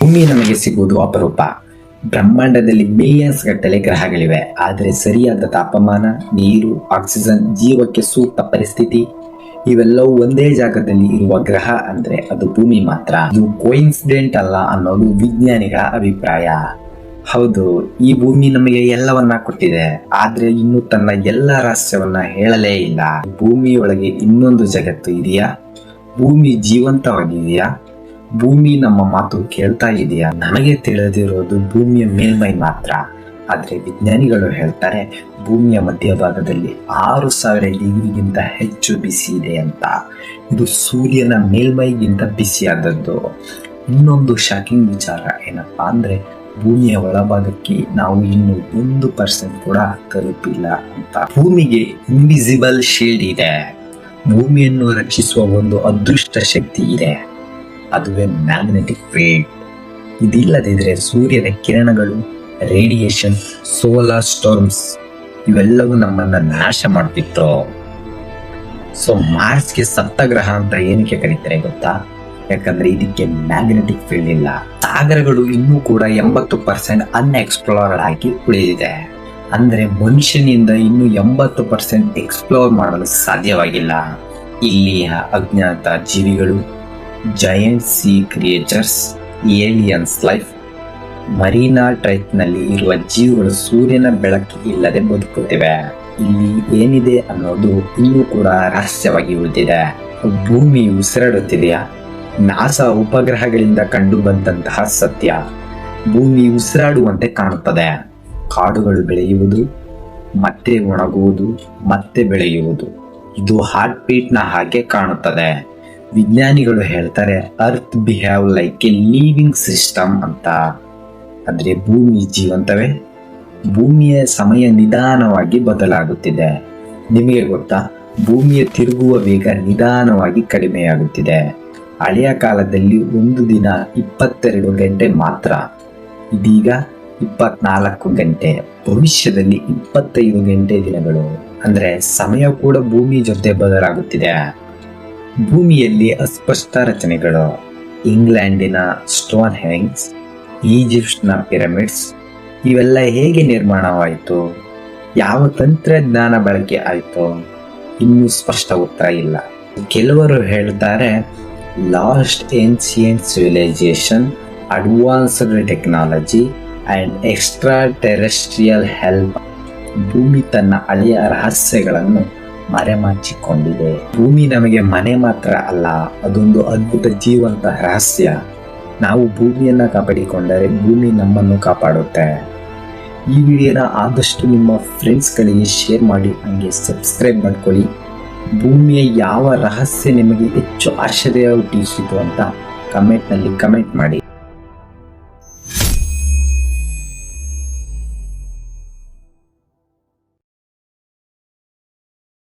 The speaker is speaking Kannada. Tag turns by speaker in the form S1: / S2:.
S1: ಭೂಮಿ ನಮಗೆ ಸಿಗುವುದು ಅಪರೂಪ. ಬ್ರಹ್ಮಾಂಡದಲ್ಲಿ ಮಿಲಿಯನ್ಸ್ ಗಟ್ಟಲೆ ಗ್ರಹಗಳಿವೆ ಆದರೆ ಸರಿಯಾದ ತಾಪಮಾನ, ನೀರು ಆಕ್ಸಿಜನ್ ಜೀವಕ್ಕೆ ಸೂಕ್ತ ಪರಿಸ್ಥಿತಿ, ಇವೆಲ್ಲವೂ ಒಂದೇ ಜಾಗದಲ್ಲಿ ಇರುವ ಗ್ರಹ ಅಂದ್ರೆ ಅದು ಭೂಮಿ ಮಾತ್ರ. ಇದು ಕೋಇನ್ಸಿಡೆಂಟ್ ಅಲ್ಲ ಅನ್ನೋದು ವಿಜ್ಞಾನಿಗಳ ಅಭಿಪ್ರಾಯ. ಹೌದು, ಈ ಭೂಮಿ ನಮಗೆ ಎಲ್ಲವನ್ನ ಕೊಟ್ಟಿದೆ. ಆದ್ರೆ ಇನ್ನು ತನ್ನ ಎಲ್ಲ ರಹಸ್ಯವನ್ನ ಹೇಳಲೇ ಇಲ್ಲ. ಭೂಮಿಯೊಳಗೆ ಇನ್ನೊಂದು ಜಗತ್ತು ಇದೆಯಾ? ಭೂಮಿ ಜೀವಂತವಾಗಿದೆಯಾ? ಭೂಮಿ ನಮ್ಮ ಮಾತು ಕೇಳ್ತಾ ಇದೆಯಾ? ನನಗೆ ತಿಳಿದಿರೋದು ಭೂಮಿಯ ಮೇಲ್ಮೈ ಮಾತ್ರ. ಆದರೆ ವಿಜ್ಞಾನಿಗಳು ಹೇಳ್ತಾರೆ, ಭೂಮಿಯ ಮಧ್ಯಭಾಗದಲ್ಲಿ ಆರು ಸಾವಿರ ಡಿಗ್ರಿಗಿಂತ ಹೆಚ್ಚು ಬಿಸಿ ಇದೆ ಅಂತ. ಇದು ಸೂರ್ಯನ ಮೇಲ್ಮೈಗಿಂತ ಬಿಸಿಯಾದದ್ದು. ಇನ್ನೊಂದು ಶಾಕಿಂಗ್ ವಿಚಾರ ಏನಪ್ಪಾ ಅಂದರೆ, ಭೂಮಿಯ ಒಳಭಾಗಕ್ಕೆ ನಾವು ಇನ್ನು ಒಂದು ಪರ್ಸೆಂಟ್ ಕೂಡ ತಲುಪಿಲ್ಲ ಅಂತ. ಭೂಮಿಗೆ ಇನ್ವಿಸಿಬಲ್ ಶೀಲ್ಡ್ ಇದೆ. ಭೂಮಿಯನ್ನು ರಕ್ಷಿಸುವ ಒಂದು ಅದೃಷ್ಟ ಶಕ್ತಿ ಇದೆ. ಅದುವೇ ಮ್ಯಾಗ್ನೆಟಿಕ್ ಫೀಲ್ಡ್ ಇದಿಲ್ಲದಿದ್ರೆ ಸೂರ್ಯನ ಕಿರಣಗಳು ರೇಡಿಯೇಷನ್ ಸೋಲಾರ್ ಸ್ಟೋರ್ಮ್ಸ್ ಇವೆಲ್ಲವೂ ನಮ್ಮನ್ನ ನಾಶ ಮಾಡ್ತಿತ್ತು. ಸೊ ಮಾರ್ಸ್ಗೆ ಸಪ್ತಗ್ರಹ ಅಂತ ಏನಕ್ಕೆ ಕರೀತಾರೆ ಗೊತ್ತಾ? ಯಾಕಂದ್ರೆ ಇದಕ್ಕೆ ಮ್ಯಾಗ್ನೆಟಿಕ್ ಫೀಲ್ಡ್ ಇಲ್ಲ. ಸಾಗರಗಳು ಇನ್ನೂ ಕೂಡ ಎಂಬತ್ತು ಪರ್ಸೆಂಟ್ ಅನ್ಎಕ್ಸ್ಪ್ಲೋರ್ಡ್ ಆಗಿ ಉಳಿದಿದೆ. ಅಂದ್ರೆ ಮನುಷ್ಯನಿಂದ ಇನ್ನು ಎಂಬತ್ತು ಪರ್ಸೆಂಟ್ ಎಕ್ಸ್ಪ್ಲೋರ್ ಮಾಡಲು ಸಾಧ್ಯವಾಗಿಲ್ಲ. ಇಲ್ಲಿಯ ಅಜ್ಞಾತ ಜೀವಿಗಳು giant sea creatures aliens life Mariana ನಲ್ಲಿ ಇರುವ ಜೀವಿಗಳು ಸೂರ್ಯನ ಬೆಳಕಿಗೆ ಇಲ್ಲದೆ ಬದುಕುತ್ತಿವೆ. ಇಲ್ಲಿ ಏನಿದೆ ಅನ್ನೋದು ಇನ್ನೂ ಕೂಡ ರಹಸ್ಯವಾಗಿ ಉಳಿದಿದೆ. ಭೂಮಿ ಉಸಿರಾಡುತ್ತಿದೆಯಾ ನಾಸಾ ಉಪಗ್ರಹಗಳಿಂದ ಕಂಡು ಬಂದಂತಹ ಸತ್ಯ. ಭೂಮಿ ಉಸಿರಾಡುವಂತೆ ಕಾಣುತ್ತದೆ. ಕಾಡುಗಳು ಬೆಳೆಯುವುದು, ಮತ್ತೆ ಒಣಗುವುದು, ಮತ್ತೆ ಬೆಳೆಯುವುದು. ಇದು ಹಾರ್ಟ್ ಬೀಟ್ನ ಹಾಗೆ ಕಾಣುತ್ತದೆ. ವಿಜ್ಞಾನಿಗಳು ಹೇಳ್ತಾರೆ earth behave like a living system ಅಂತ. ಅಂದರೆ ಭೂಮಿ ಜೀವಂತವೇ. ಭೂಮಿಯ ಸಮಯ ನಿಧಾನವಾಗಿ ಬದಲಾಗುತ್ತಿದೆ. ನಿಮಗೆ ಗೊತ್ತಾ? ಭೂಮಿಯ ತಿರುಗುವ ವೇಗ ನಿಧಾನವಾಗಿ ಕಡಿಮೆಯಾಗುತ್ತಿದೆ. ಹಳೆಯ ಕಾಲದಲ್ಲಿ ಒಂದು ದಿನ ಇಪ್ಪತ್ತೆರಡು ಗಂಟೆ ಮಾತ್ರ. ಇದೀಗ ಇಪ್ಪತ್ನಾಲ್ಕು ಗಂಟೆ. ಭವಿಷ್ಯದಲ್ಲಿ ಇಪ್ಪತ್ತೈದು ಗಂಟೆ ದಿನಗಳು. ಅಂದರೆ ಸಮಯ ಕೂಡ ಭೂಮಿ ಜೊತೆ ಬದಲಾಗುತ್ತಿದೆ. ಭೂಮಿಯಲ್ಲಿ ಅಸ್ಪಷ್ಟ ರಚನೆಗಳು. ಇಂಗ್ಲೆಂಡಿನ ಸ್ಟೋನ್ ಹ್ಯಾಂಗ್ಸ್ ಈಜಿಪ್ಟ್ನ ಪಿರಮಿಡ್ಸ್, ಇವೆಲ್ಲ ಹೇಗೆ ನಿರ್ಮಾಣವಾಯಿತು? ಯಾವ ತಂತ್ರಜ್ಞಾನ ಬಳಕೆ ಆಯಿತು? ಇನ್ನೂ ಸ್ಪಷ್ಟ ಉತ್ತರ ಇಲ್ಲ. ಕೆಲವರು ಹೇಳ್ತಾರೆ lost ancient civilisation advanced technology and extraterrestrial help ಭೂಮಿ ತನ್ನ ಹಳೆಯ ರಹಸ್ಯಗಳನ್ನು ಮರೆಮಾಚಿಕೊಂಡಿದೆ. ಭೂಮಿ ನಮಗೆ ಮನೆ ಮಾತ್ರ ಅಲ್ಲ, ಅದೊಂದು ಅದ್ಭುತ ಜೀವಂತ ರಹಸ್ಯ. ನಾವು ಭೂಮಿಯನ್ನ ಕಾಪಾಡಿಕೊಂಡರೆ ಭೂಮಿ ನಮ್ಮನ್ನು ಕಾಪಾಡುತ್ತೆ. ಈ ವಿಡಿಯೋನ ಆದಷ್ಟು ನಿಮ್ಮ ಫ್ರೆಂಡ್ಸ್ಗಳಿಗೆ ಶೇರ್ ಮಾಡಿ, ಹಂಗೆ ಸಬ್ಸ್ಕ್ರೈಬ್ ಮಾಡ್ಕೊಳ್ಳಿ. ಭೂಮಿಯ ಯಾವ ರಹಸ್ಯ ನಿಮಗೆ ಹೆಚ್ಚು ಆಶ್ಚರ್ಯ ಹುಟ್ಟಿಸಿತು ಅಂತ ಕಮೆಂಟ್ನಲ್ಲಿ ಕಮೆಂಟ್ ಮಾಡಿ.